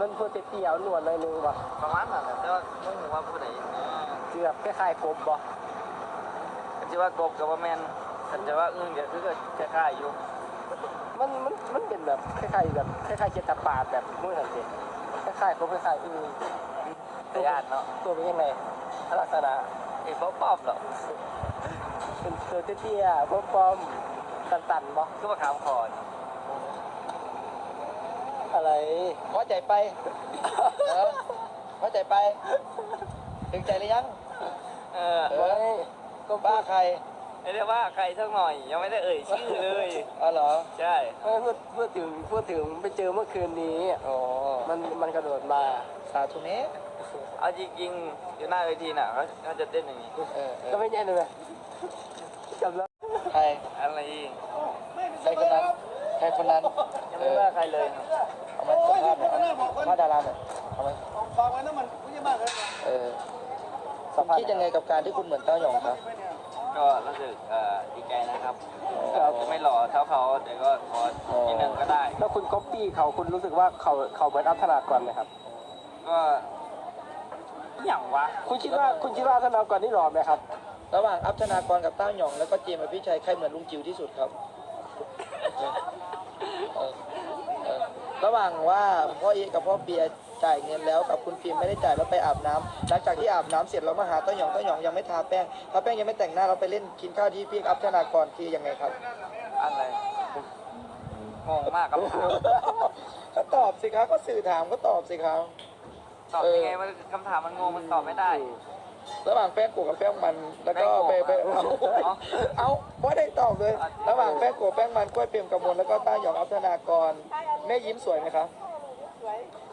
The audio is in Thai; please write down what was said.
มันพูดเตี้ยๆหนวดหน่อยนึงบ่ประมาณนั้นแหละแต่ว่ามึงรู้ว่าผู้ใดเจือบคล้ายๆกบบ่ก็จะว่ากบกับว่าแมนแต่จะว่าอึ้งเดี๋ยวคือก็คล้ายๆอยู่มันมันมันเป็นแบบคล้ายๆแบบคล้ายๆเจตปาดแบบมื้อนั่นสิคล้ายๆกบคล้ายๆอือแต่ญาติเนาะตัวเป็นยังไงลักษณะไอ้ป๊อปป๊อปเหรอเป็นตัวเตี้ยๆปอมๆตันๆบ่คือว่าขามคอน อะไรพอใจไปเออพอใจไป ถึงใจหรือยัง เออเอไว้อก็บ้าบ้าใครไม่ได้ว่าใครสักหน่อย ยังไม่ได้เอ่ยชื่อเลย อ๋อเหรอ ใช่ ไม่พูดพูดถึงพูดถึงไปเจอเมื่อคืนนี้ อ๋อ มันมันกระโดดมาสาธุเนะเอาจริงๆอยู่หน้าเวทีน่ะเขาเขาจะเต้นอย่างนี้เออเอก็อไม่ใช่เลยจำแล้วใครอะไรอีกใครคนนั้นใครคนนั้นยังเอไม่อว่าใครเลย ครับเอามาสัมภาษณ์หน่อยสัมภาดาราหน่อยเอามฟังไว้นะมันไม่ใช่มากเลยเออคุณคิดยังไงกับการที่คุณเหมือนเต้าหยองครับ ก็รู้สึกเอ่อดีใจนะครับไม่หล่อเท่าเขาแต่ก็ขอนิดนึงก็ได้ แล้วคุณก๊อปปี้เขาคุณรู้สึกว่าเขาเขาเหมือนอัธนากรไหมครับ ก็อย่างวะ คุณคิดว่าคุณคิดว่าอัธนากรนี่หล่อไหมครับ ระหว่างอัพธนากรกับเต้าหยอง แล้วก็เจมส์อภิชัยใครเหมือนลุงจิวที่สุดครับ ระหว่างว่าพ่อเอกับพ่อเบียร์จ่ายเงินแล้วกับคุณฟิล์มไม่ได้จ่ายแล้วไปอาบน้ำหลังจากที่อาบน้ำเสร็จแล้วมาหาเต้าหยองเต้าหยองยังไม่ทาแป้งทาแป้งยังไม่แต่งหน้าเราไปเล่นกินข้าวที่พี่อัพธนากรคือยังไงครับ อะไรงงมากครับก็ตอบสิครับก็สื่อถามก็ตอบสิครับ ตอบยังไงมันคำถามมันงงมันตอบไม่ได้ ระหว่างแป้งโกะกับแป้งมัน แล้วก็ไปไปแป้งเอาโกะเหรอเอาไม่ได้ตอบเลยอะระหว่างแป้งโกะแป้งมันกล้วยเปรียมกระมวลแล้วก็ต้าหยองอัพธนากรแม่ยิ้มสวยไหมครับเออ